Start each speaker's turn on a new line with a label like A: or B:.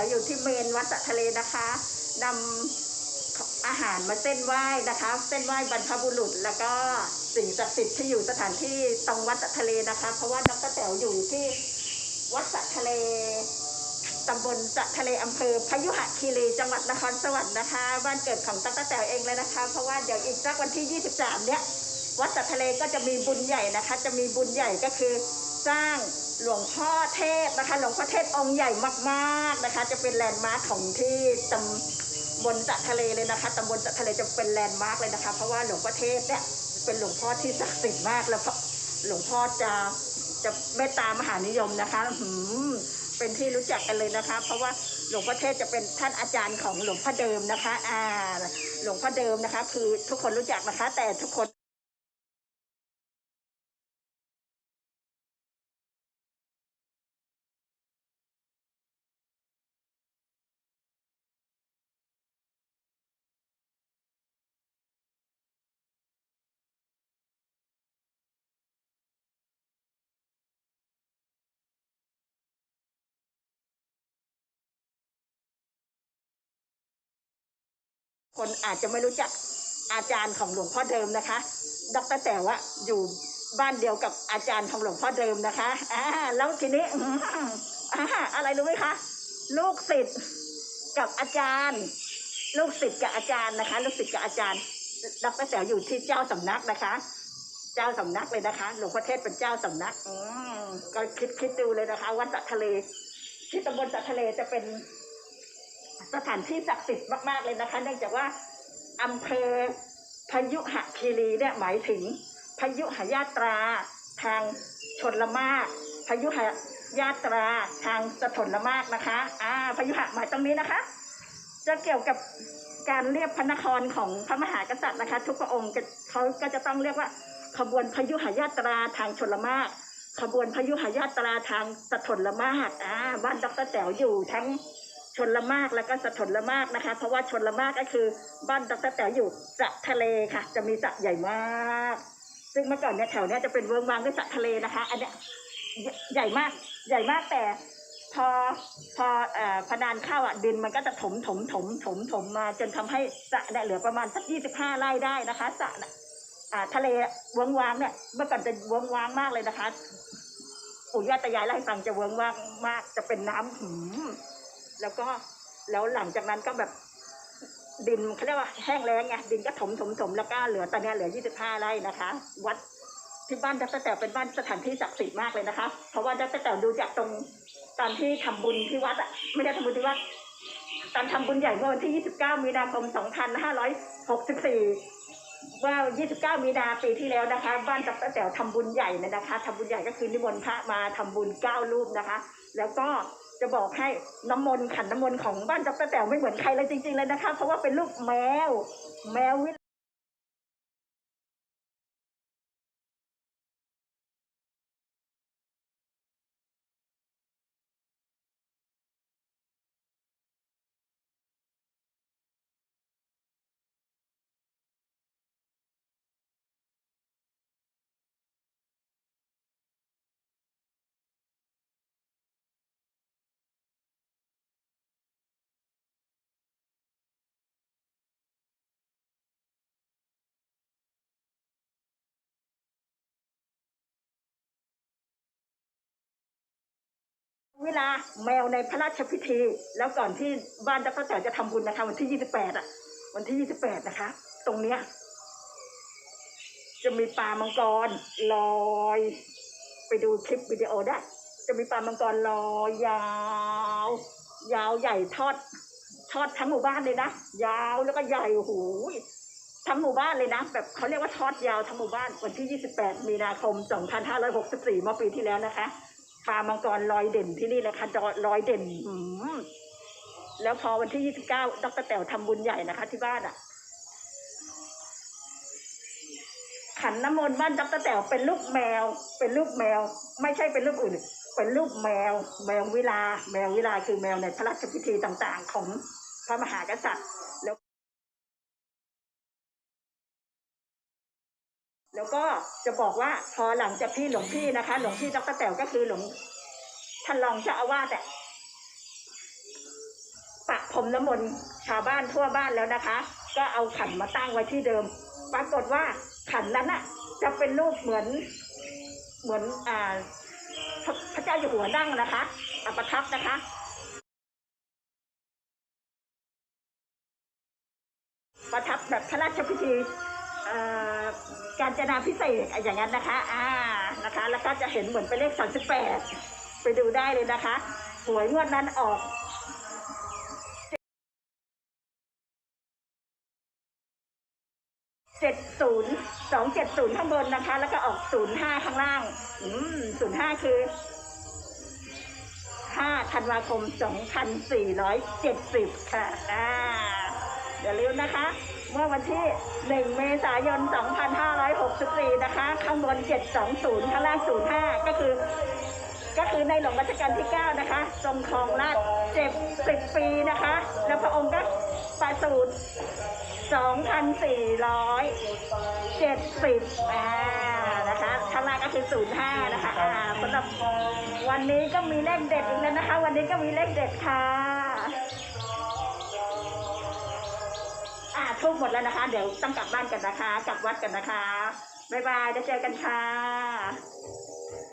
A: วอยู่ที่เมนวัดสะทะเลนะคะนำอาหารมาเส้นไหว้นะคะ เส้นไหว้บรรพบุรุษ แล้วก็สิ่งศักดิ์สิทธิ์ที่อยู่สถานที่ตรงวัดสะทะเลนะคะ เพราะว่าดรแต๋วอยู่ที่วัดสะทะเลตำบลสะทะเลอำเภอพยุหคีรีจังหวัดนครสวรรค์นะคะ บ้านเกิดของดรแต๋วเองเลยนะคะ เพราะว่าเดี๋ยวอีกสักวันที่ 23 เนี้ย วัดสัตทะเลก็จะมีบุญใหญ่นะคะ จะมีบุญใหญ่ก็คือสร้างหลวงพ่อเทพนะคะ หลวงพ่อเทพองค์ใหญ่มากๆนะคะ จะเป็นแลนด์มาร์คของที่ตำบลสัตทะเลเลยนะคะตำบลสัตทะเลจะเป็นแลนด์มาร์คเลยนะคะ เพราะว่าหลวงพ่อเทพเนี่ยเป็นหลวงพ่อที่ศักดิ์สิทธิ์มากแล้วหลวงพ่อจะจะเมตตามหานิยมนะคะหืมเป็นที่รู้จักกันเลยนะคะ เพราะว่าหลวงพ่อเทพจะเป็นท่านอาจารย์ของหลวงพ่อเดิมนะคะ อ่า หลวงพ่อเดิมนะคะ คือทุกคนรู้จักนะคะ แต่ทุกคน คนอาจจะไม่รู้จักอาจารย์ของหลวงพ่อเดิมนะคะ ดรแต่ว่าอยู่บ้านเดียวกับอาจารย์ของหลวงพ่อเดิมนะคะอ่าแล้วทีนี้อ่าอะไรรู้ไหมคะ ลูกศิษย์กับอาจารย์ ลูกศิษย์กับอาจารย์นะคะ ลูกศิษย์กับอาจารย์ ดรแต๋วอยู่ที่เจ้าสำนักนะคะ เจ้าสำนักเลยนะคะ หลวงพ่อเทศเป็นเจ้าสำนัก อืก็คิดคิดดูเลยนะคะ วัดสัตทะเลที่ตำบลสัตทะเลจะเป็น สถานที่ศักดิ์สิทธิ์มากๆเลยนะคะ เนื่องจากว่าอำเภอพยุหคีรีเนี่ยหมายถึงพยุหยาตราทางชนละมากพยุหยาตราทางสถนละมากนะคะอ่าพยุหะหมายตรงนี้นะคะ จะเกี่ยวกับการเรียกพระนครของพระมหากษัตริย์นะคะ ทุกพระองค์เขาก็จะต้องเรียกว่าขบวนพยุหยาตราทางชนละมาก ขบวนพยุหยาตราทางสถนละมากอ่าบ้านดรแต๋วอยู่ทั้ง นละมากแล้วก็สะทนละมากนะคะ เพราะว่าชนละมากก็คือบ้านดรแต๋อยู่สระทะเลค่ะ จะมีสระใหญ่มาก ซึ่งเมื่อก่อนเนี่ยแถวเนี้ยจะเป็นเวิร์งวางด้วยสระทะเลนะคะ อันเนี้ยใหญ่มากใหญ่มากแต่พอพอเอ่อพนานเข้าอะดินมันก็จะถมถมถมถมถมมา จนทำให้สระเนี่ยเหลือประมาณสักยี่สิบห้าไร่ได้นะคะสระน่ะอ่าทะเลเวิร์งวางเนี่ยเมื่อก่อนจะเวิร์งวางมากเลยนะคะปู่ย่าตายายเล่าให้ฟังจะเวิร์งวางมากจะเป็นน้ำหืม แล้วก็แล้วหลังจากนั้นก็แบบดินเขาเรียกว่าแห้งแล้งไงดินก็ถมถมถมแล้วก็เหลือตอนนี้เหลือ 25ไร่นะคะ วัดที่บ้านดัตแต๋วเป็นบ้านสถานที่ศักดิ์สิทธิ์มากเลยนะคะ เพราะว่าดัตแต๋วดูจากตรงตอนที่ทำบุญที่วัดอะไม่ได้ทำบุญที่วัดตอนทำบุญใหญ่เมื่อวันที่ 29 มีนาคม 2564 ว่า 29 มีนาปีที่แล้วนะคะ บ้านดัตแต๋วทำบุญใหญ่เลยนะคะทำบุญใหญ่ก็คือนิมนต์พระมาทำบุญเก้ารูปนะคะ แล้วก็ จะบอกให้น้ำมนต์ขันน้ำมนต์ของบ้านดรแต๋วไม่เหมือนใครเลยจริงๆเลยนะคะ เพราะว่าเป็นลูกแมว แมววิ เวลาแมวในพระราชพิธี แล้วก่อนที่บ้านดรแต๋วจะทำบุญนะคะวันที่28อะ วันที่28นะคะ ตรงเนี้ยจะมีปลามังกรลอย ไปดูคลิปวิดีโอได้ จะมีปลามังกรลอยยาว ยาวใหญ่ทอด ทอดทั้งหมู่บ้านเลยนะ ยาวแล้วก็ใหญ่โอ้โหทั้งหมู่บ้านเลยนะ แบบเขาเรียกว่าทอดยาวทั้งหมู่บ้านวันที่ 28 มีนาคม 2564 เมื่อปีที่แล้วนะคะ ปลามังกรลอยเด่นที่นี่เลยค่ะลอยเด่นอืมแล้วพอวันที่29ดรแต๋วทำบุญใหญ่นะคะ ที่บ้านอะ ขันน้ำมนต์บ้านดรแต๋วเป็นลูกแมว เป็นลูกแมว ไม่ใช่เป็นลูกอื่น เป็นลูกแมว แมววิลา แมววิลาคือแมวในพระราชพิธีต่างๆ ของพระมหากษัตริย์แล้ว แล้วก็จะบอกว่าพอหลังจากที่หลวงพี่นะคะ หลวงพี่ดรแต๋วก็คือหลวงท่านรองเจ้าอาวาสอะมน้ำมนต์ชาวบ้านทั่วบ้านแล้วนะคะ ก็เอาขันมาตั้งไว้ที่เดิม ปรากฏว่าขันนั้นน่ะจะเป็นรูปเหมือนเหมือนอ่าพระพระเจ้าอยู่หัวนั่งนะคะอประทับนะคะประทับแบบพระราชพิธี การจนาพิเศษอย่างนั้นนะคะ อ่านะคะ แล้วก็จะเห็นเหมือนเป็นเลขสามสิบแปดไปดูได้เลยนะคะหวยงวดนั้นออกเจ็ดศูนย์สองเจ็ดศูนย์ข้างบนนะคะ แล้วก็ออกศูนย์ห้าข้างล่าง อืมศูนย์ห้าคือห้าธันวาคมสองพันสี่ร้อยเจ็ดสิบค่ะ อ่าอย่าลืมนะคะ เมื่อวันที่ 1 เมษายน 2564 นะคะ ข้างบน 720 ข้างล่าง 05 ก็คือ ก็คือในหลวงรัชกาลที่ 9 นะคะ ทรงครองราชย์70 ปีนะคะ แล้วพระองค์ก็ประสูติ2,470อ่านะคะข้างล่างก็คือ 05 นะคะอ่าสำหรับวันนี้ก็มีเลขเด็ดอีกแล้วนะคะ วันนี้ก็มีเลขเด็ดค่ะ ทุกหมดแล้วนะคะ เดี๋ยวต้องกลับบ้านกันนะคะ กลับวัดกันนะคะ บ๊ายบายได้วเจอกันค่ะ